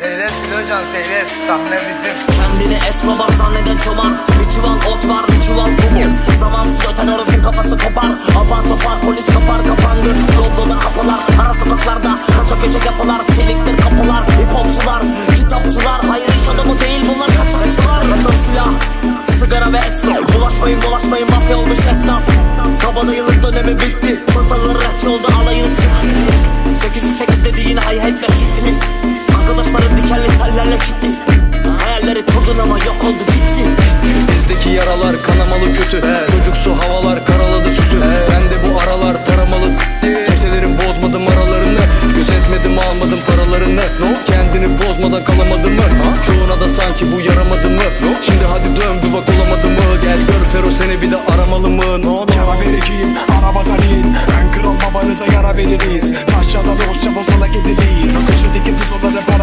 Seyret Bilocan seyret. Sahne bizim. Kendini escobar zanneden çoban Bir çuval ot var bir çuval kum Zamansız öten orosun kafası kopar. Apar topar polis kapar kapandı. Dobloda kapılar ara sokaklarda. Kaçak göçek yapılar çeliktir kapılar. Hip hopçular kitapçılar. Hayır iş adamı değil bunlar kaçakçılar Atın silah sigara ve esnaf. Bulaşmayın dolaşmayın mafya olmuş esnaf. Kabadayılık dönemi bitti. Fırtaları alayın silah 8'i 8 dediğin hay-hatle çıktı. Arkadaşların dikenli tellerle gitti Hayalleri kurdun ama yok oldu gitti. Bizdeki yaralar kanamalı kötü. Çocuksu havalar karaladı süsü. Ben de bu aralar taramalı Kimselerin bozmadım aralarını. Gözetmedim almadım paralarını. Kendini bozmadan kalamadın mı? Çoğuna da sanki bu yaramadı mı? Şimdi hadi dön bir bak olamadı mı? Gel gör Fero seni bir de aramalı mı? No, no. Yara veririz Parçala da hoşça bozula gidiliyiz Kaçırdık yıldız olarak beraber